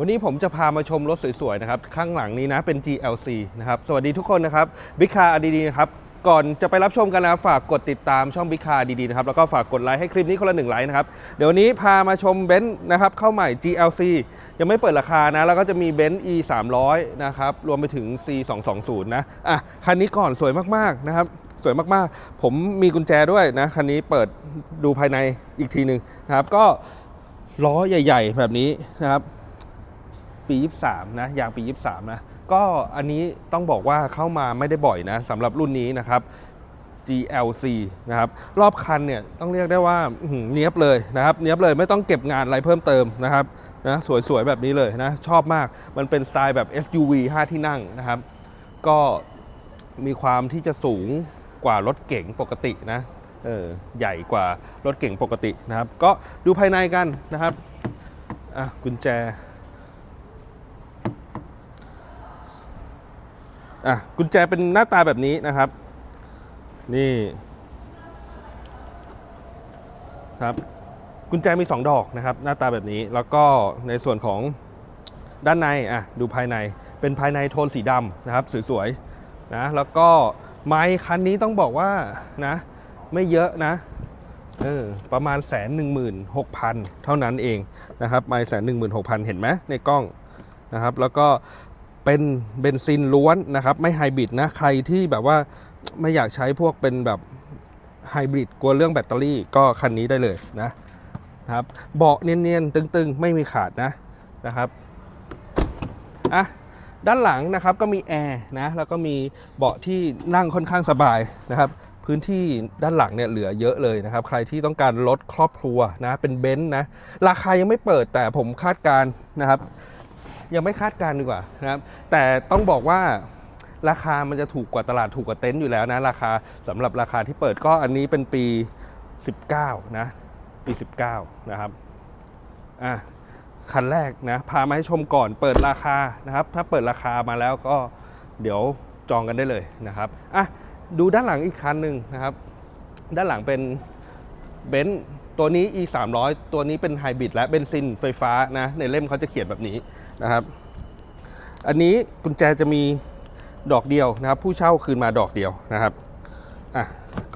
วันนี้ผมจะพามาชมรถสวยๆนะครับข้างหลังนี้นะเป็น GLC นะครับสวัสดีทุกคนนะครับบิ๊กคาร์ดีๆนะครับก่อนจะไปรับชมกันนะฝากกดติดตามช่องบิ๊กคาร์ดีๆนะครับแล้วก็ฝากกดไลค์ให้คลิปนี้คนละหนึ่งไลค์นะครับเดี๋ยววันนี้พามาชมเบนซ์นะครับเข้าใหม่ GLC ยังไม่เปิดราคานะ แล้วก็จะมีเบนซ์ E 3 0 0นะครับรวมไปถึง C 2 2 0นะอะคันนี้ก่อนสวยมากๆนะครับสวยมากๆ ผมมีกุญแจด้วยนะคันนี้เปิดดูภายในอีกทีหนึ่งนะครับก็ล้อใหญ่ ๆ แบบนี้นะครับ ปี 23 นะยางปี 23 นะ ก็อันนี้ต้องบอกว่าเข้ามาไม่ได้บ่อยนะสำหรับรุ่นนี้นะครับ GLC นะครับรอบคันเนี่ยต้องเรียกได้ว่าเนี้ยบเลยนะครับเนี้ยบเลยไม่ต้องเก็บงานอะไรเพิ่มเติมนะครับนะสวยๆ แบบนี้เลยนะ ชอบมากมันเป็นสไตล์แบบ SUV 5 ที่นั่งนะครับ ก็มีความที่จะสูงกว่ารถเก๋งปกตินะเออใหญ่กว่ารถเก๋งปกตินะครับ ก็ดูภายในกันนะครับอะกุญแจ อะกุญแจเป็นหน้าตาแบบนี้นะครับ นี่ครับกุญแจมี 2 ดอกนะครับ หน้าตาแบบนี้แล้วก็ในส่วนของด้านในอะดูภายในเป็นภายในโทนสีดำนะครับสวยๆนะแล้วก็ไม้คันนี้ต้องบอกว่านะไม่เยอะนะเออประมาณแสนหนึ่งหมื่นหกพันเท่านั้นเองนะครับไม้แสนหนึ่งหมื่นหกพันเห็นไหมในกล้องนะครับ แล้วก็ เป็นเบนซินล้วนนะครับไม่ไฮบริดนะใครที่แบบว่าไม่อยากใช้พวกเป็นแบบไฮบริดกลัวเรื่องแบตเตอรี่ก็คันนี้ได้เลยนะนะครับเบาะเนียนๆตึงๆ ไม่มีขาดนะนะครับอะด้านหลังนะครับก็มีแอร์นะแล้วก็มีเบาะที่นั่งค่อนข้างสบายนะครับ พื้นที่ด้านหลังเนี่ยเหลือเยอะเลยนะครับ ใครที่ต้องการรถครอบครัวนะเป็นเบนซ์นะราคายังไม่เปิดแต่ผมคาดการณ์นะครับ ยังไม่คาดการดีกว่านะครับ แต่ต้องบอกว่าราคามันจะถูกกว่าตลาดถูกกว่าเต็นท์อยู่แล้วนะ ราคาสำหรับราคาที่เปิดก็อันนี้เป็นปี 19 นะ ปี 19 นะครับอะคันแรกนะ พามาให้ชมก่อนเปิดราคานะครับ ถ้าเปิดราคามาแล้วก็เดี๋ยวจองกันได้เลยนะครับอะดูด้านหลังอีกคันหนึ่งนะครับ ด้านหลังเป็นเบนซ์ตัวนี้ e 3 0 0ตัวนี้เป็นไฮบริดและเบนซินไฟฟ้านะ ในเล่มเขาจะเขียนแบบนี้ นะครับ อันนี้กุญแจจะมีดอกเดียวนะครับ ผู้เช่าคืนมาดอกเดียวนะครับอะ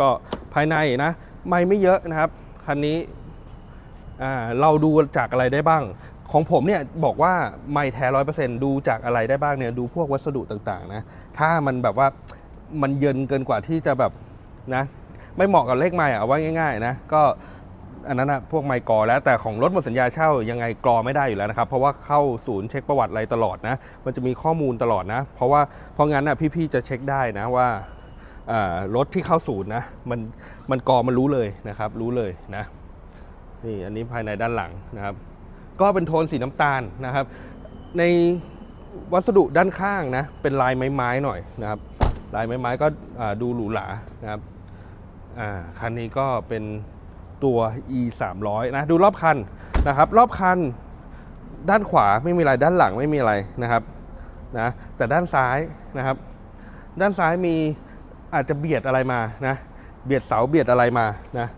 ก็ภายในนะไม่ไม่เยอะนะครับคันนี้อ่าเราดูจากอะไรได้บ้าง ของผมเนี่ยบอกว่าไม่แท้ร้อยเปอร์เซ็นต์ดูจากอะไรได้บ้างเนี่ยดูพวกวัสดุต่างๆนะถ้ามันแบบว่ามันเยินเกินกว่าที่จะแบบนะไม่เหมาะกับเลขไม้อะว่าง่าย ๆ นะก็ อันนั้นนะพวกไมกรอแล้ว แต่ของรถหมดสัญญาเช่ายังไงกรอไม่ได้อยู่แล้วนะครับ เพราะว่าเข้าศูนย์เช็คประวัติอะไรตลอดนะ มันจะมีข้อมูลตลอดนะ เพราะว่าเพราะงั้นนะพี่ๆจะเช็คได้นะว่ารถที่เข้าศูนย์นะมันมันกรอมันรู้เลยนะครับ รู้เลยนะนี่อันนี้ภายในด้านหลังนะครับ ก็เป็นโทนสีน้ำตาลนะครับ ในวัสดุด้านข้างนะเป็นลายไม้ๆหน่อยนะครับ ลายไม้ๆก็ดูหรูหรานะครับอ่าคันนี้ก็เป็น ตัว e 3 0 0นะดูรอบคันนะครับ รอบคันด้านขวาไม่มีอะไรด้านหลังไม่มีอะไรนะครับนะแต่ด้านซ้ายนะครับ ด้านซ้ายมีอาจจะเบียดอะไรมานะเบียดเสาเบียดอะไรมานะ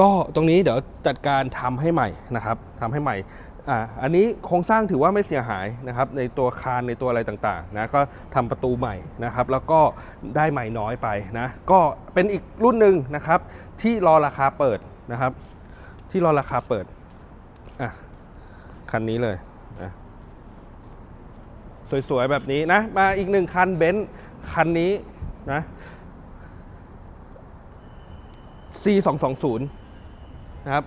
ก็ตรงนี้เดี๋ยวจัดการทำให้ใหม่นะครับทำให้ใหม่อ่าอันนี้โครงสร้างถือว่าไม่เสียหายนะครับในตัวคานในตัวอะไรต่างๆนะก็ทำประตูใหม่นะครับแล้วก็ได้ใหม่น้อยไปนะก็เป็นอีกรุ่นหนึ่งนะครับที่รอราคาเปิด นะครับ ที่รอราคาเปิดอะคันนี้เลยนะสวยๆ แบบนี้นะ มาอีกหนึ่งคันเบนซ์คันนี้นะ C 2 2 0 นะครับ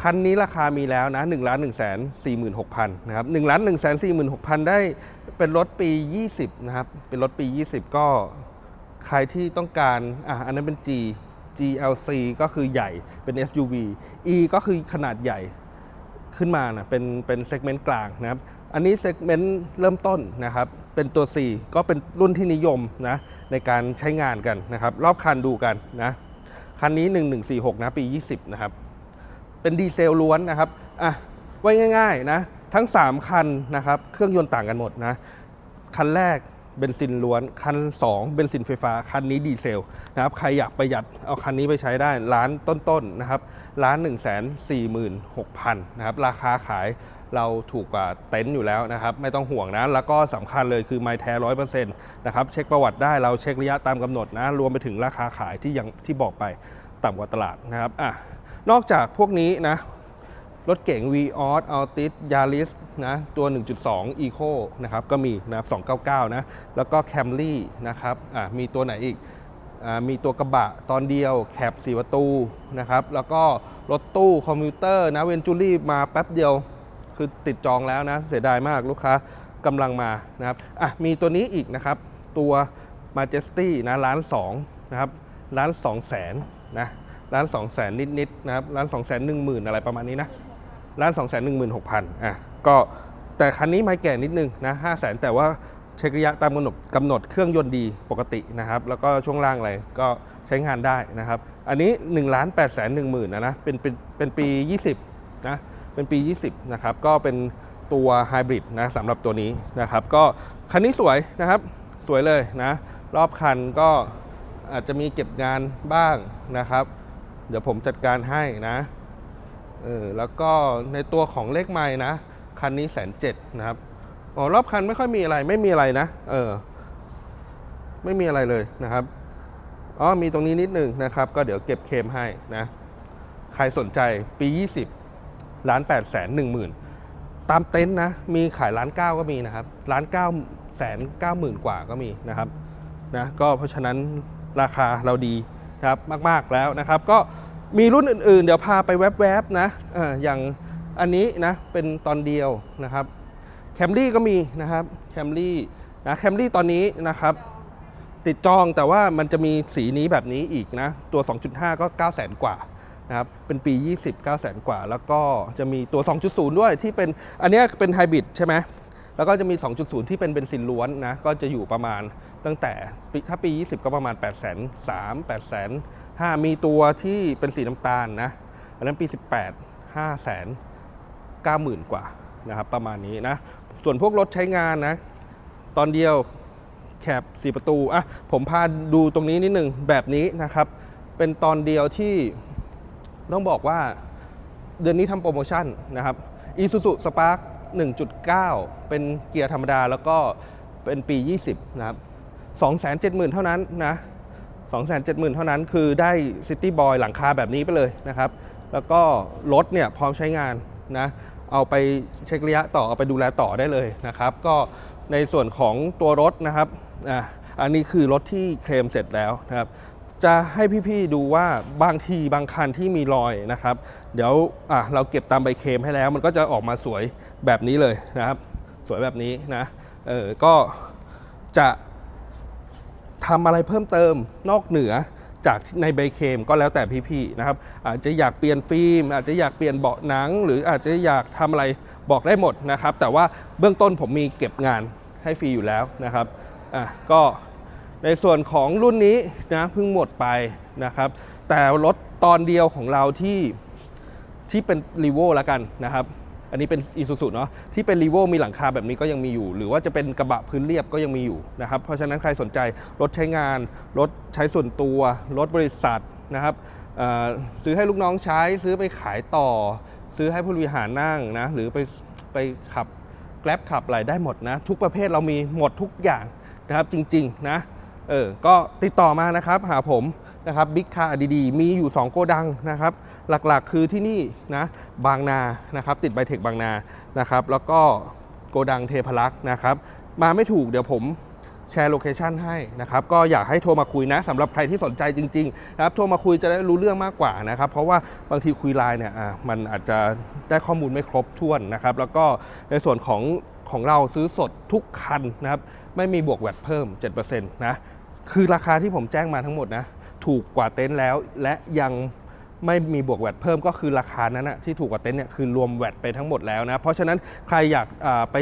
คันนี้ราคามีแล้วนะ1ล้าน1แสน46,000นะครับ1ล้าน1แสน46,000 ได้เป็นรถปี 20 นะครับ เป็นรถปี 20 ก็ใครที่ต้องการ อะ อันนั้นเป็น G GLC ก็คือใหญ่เป็น SUV E ก็คือขนาดใหญ่ขึ้นมานะเป็นเป็นเซกเมนต์กลางนะครับ อันนี้เซกเมนต์เริ่มต้นนะครับ เป็นตัว C ก็เป็นรุ่นที่นิยมนะในการใช้งานกันนะครับ รอบคันดูกันนะคันนี้ 1146 นะปี 20 นะครับ เป็นดีเซลล้วนนะครับอะไว้ง่ายๆนะทั้ง 3 คันนะครับ เครื่องยนต์ต่างกันหมดนะ คันแรก เบนซินล้วน คัน 2 เบนซินไฟฟ้า คันนี้ดีเซลนะครับ ใครอยากประหยัดเอาคันนี้ไปใช้ได้ล้านต้นๆนะครับล้าน1 4 6 0 0 0นะครับ ราคาขายเราถูกกว่าเต็นท์อยู่แล้วนะครับ ไม่ต้องห่วงนะ แล้วก็สำคัญเลยคือไมล์แท้ร้อยเปอร์เซ็นต์นะครับเช็คประวัติได้เราเช็คระยะตามกำหนดนะ รวมไปถึงราคาขายที่ยังที่บอกไปต่ำกว่าตลาดนะครับอะนอกจากพวกนี้นะ รถเก๋ง v ีออสอัลติสยาริสนะตัว 1.2 Eco นะครับก็มีนะครับ299 นะ แล้วก็ Camry นะครับอะมีตัวไหนอีกอ่ามีตัวกระบะตอนเดียวแคป4ประตูนะครับ แล้วก็รถตู้คอมพิวเตอร์นะเวนจูรี่มาแป๊บเดียวคือติดจองแล้วนะ เสียดายมากลูกค้ากำลังมานะครับอะมีตัวนี้อีกนะครับ ตัว Majesty นะล้านสองนะครับล้านสองแสนนะล้านสองแสนนิดๆนะครับล้านสองแสนหนึ่งหมื่นอะไรประมาณนี้นะ ล้านสองแสนหนึ่งหมื่นหกพันอะก็แต่คันนี้ไม่แก่นิดนึงนะห้าแสนแต่ว่าเช็คระยะตามกำหนดกำหนดเครื่องยนต์ดีปกตินะครับ แล้วก็ช่วงล่างอะไรก็ใช้งานได้นะครับ อันนี้1ล้าน8แสน1หมื่นนะนะเป็นเป็นเป็นปี 20นะเป็นปี 20นะครับก็เป็นตัวไฮบริดนะสำหรับตัวนี้นะครับ ก็คันนี้สวยนะครับสวยเลยนะ รอบคันก็อาจจะมีเก็บงานบ้างนะครับ เดี๋ยวผมจัดการให้นะ เออแล้วก็ในตัวของเลขไม้นะ คันนี้แสนเจ็ดนะครับอ๋อรอบคันไม่ค่อยมีอะไรไม่มีอะไรนะ เออ ไม่มีอะไรเลยนะครับอ๋อมีตรงนี้นิดนึงนะครับ ก็เดี๋ยวเก็บเคมให้นะ ใครสนใจปี 20ล้าน8แสน1หมื่นตามเต็นท์นะ มีขายล้านเก้าก็มีนะครับล้านเก้าแสนเก้าหมื่นกว่าก็มีนะครับนะก็เพราะฉะนั้นราคาเราดีนะครับมาก ๆแล้วนะครับ ก็ มีรุ่นอื่นๆ เดี๋ยวพาไปแวบๆนะออย่างอันนี้นะเป็นตอนเดียวนะครับแคมรี่ก็มีนะครับแคมรี่นะแคมรี่ตอนนี้นะครับ ติดจองแต่ว่ามันจะมีสีนี้แบบนี้อีกนะ ตัว 2.5 ก็ 9 0 0 0 0 0กว่านะครับเป็นปี 20 9 0 0 0 0 กว่า แล้วก็จะมีตัว 2.0 ด้วยที่เป็นอันนี้เป็นไฮบริดใช่ไหมแล้วก็จะมี 2.0 ที่เป็นเบนซินล้วนนะก็จะอยู่ประมาณตั้งแต่ถ้าปี 20 ก็ประมาณ 8 3 0 0 0 8 0 0 0 5 มีตัวที่เป็นสีน้ำตาลนะ อันนั้นปี 18 5 0 0 0 0 90,000กว่านะครับประมาณนี้นะ ส่วนพวกรถใช้งานนะ ตอนเดียวแคบสีประตูอะผมพาดูตรงนี้นิดหนึ่งแบบนี้นะครับ เป็นตอนเดียวที่ต้องบอกว่าเดือนนี้ทำโปรโมชั่นนะครับ Isuzu Spark 1.9 เป็นเกียร์ธรรมดาแล้วก็เป็นปี 20 นะครับ 270,000 เท่านั้นนะ 270,000 เท่านั้นคือได้ City Boy หลังคาแบบนี้ไปเลยนะครับ แล้วก็รถเนี่ยพร้อมใช้งานนะเอาไปเช็คระยะต่อเอาไปดูแลต่อได้เลยนะครับ ก็ในส่วนของตัวรถนะครับอะอันนี้คือรถที่เคลมเสร็จแล้วนะครับ จะให้พี่ๆดูว่าบางทีบางคันที่มีรอยนะครับ เดี๋ยวอะเราเก็บตามใบเคลมให้แล้ว มันก็จะออกมาสวยแบบนี้เลยนะครับ สวยแบบนี้นะเออก็จะ ทำอะไรเพิ่มเติมนอกเหนือจากในใบเคมก็แล้วแต่พี่ๆนะครับอาจจะอยากเปลี่ยนฟิล์ม อาจจะอยากเปลี่ยนเบาะหนัง หรืออาจจะอยากทำอะไรบอกได้หมดนะครับ แต่ว่าเบื้องต้นผมมีเก็บงานให้ฟรีอยู่แล้วนะครับอะก็ในส่วนของรุ่นนี้นะเพิ่งหมดไปนะครับ แต่รถตอนเดียวของเราที่ที่เป็นรีโวแล้วกันนะครับ อันนี้เป็น i s u z u เนาะที่เป็นรีโวมีหลังคาแบบนี้ก็ยังมีอยู่ หรือว่าจะเป็นกระบะพื้นเรียบก็ยังมีอยู่นะครับเพราะฉะนั้นใครสนใจรถใช้งาน รถใช้ส่วนตัว รถบริษัทนะครับซื้อให้ลูกน้องใช้ซื้อไปขายต่อ ซื้อให้ผู้บริหารนั่งนะหรือไปไปขับแกล็บขับอะไรได้หมดนะ ทุกประเภทเรามีหมดทุกอย่างนะครับจริงๆนะเออก็ติดต่อมานะครับหาผม นะครับบิ๊กคาร์ดีๆมีอยู่ 2 โกดังนะครับ หลักๆคือที่นี่นะบางนานะครับติดไบเทคบางนานะครับ แล้วก็โกดังเทพรักษ์นะครับ มาไม่ถูกเดี๋ยวผมแชร์โลเคชันให้นะครับก็อยากให้โทรมาคุยนะสำหรับใครที่สนใจจริงๆนะครับโทรมาคุยจะได้รู้เรื่องมากกว่านะครับ เพราะว่าบางทีคุยไลน์เนี่ยอะมันอาจจะได้ข้อมูลไม่ครบถ้วนนะครับ แล้วก็ในส่วนของของเราซื้อสดทุกคันนะครับ ไม่มีบวกแวดเพิ่ม 7%นะคือราคาที่ผมแจ้งมาทั้งหมดนะ ถูกกว่าเต็นท์แล้ว และยังไม่มีบวกแวดเพิ่มก็คือราคานั้นนะที่ถูกกว่าเต็นท์เนี่ยคือรวมแวดไปทั้งหมดแล้วนะเพราะฉะนั้นใครอยากไป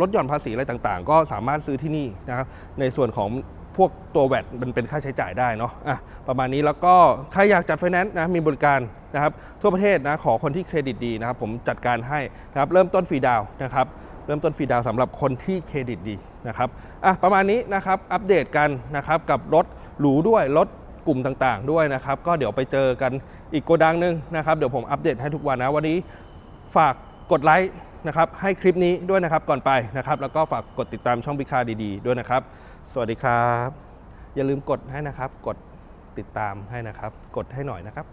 ลดหย่อนภาษีอะไรต่างๆ ก็สามารถซื้อที่นี่นะครับในส่วนของพวกตัวแวดมันเป็นค่าใช้จ่ายได้เนาะอะประมาณนี้แล้วก็ใครอยากจัดไฟแนนซ์นะมีบริการนะครับทั่วประเทศนะขอคนที่เครดิตดีนะครับผมจัดการให้นะครับเริ่มต้นฟรีดาวนะครับเริ่มต้นฟรีดาวสำหรับคนที่เครดิตดีนะครับอะประมาณนี้นะครับอัปเดตกันนะครับกับรถหรูด้วยรถ กลุ่มต่างๆด้วยนะครับ ก็เดี๋ยวไปเจอกันอีกโกดังหนึงนะครับ เดี๋ยวผมอัปเดตให้ทุกวันนะ วันนี้ฝากกดไลค์นะครับให้คลิปนี้ด้วยนะครับก่อนไปนะครับ แล้วก็ฝากกดติดตามช่องพิคาดีๆ ด้วยนะครับ สวัสดีครับ อย่าลืมกดให้นะครับ กดติดตามให้นะครับ กดให้หน่อยนะครับ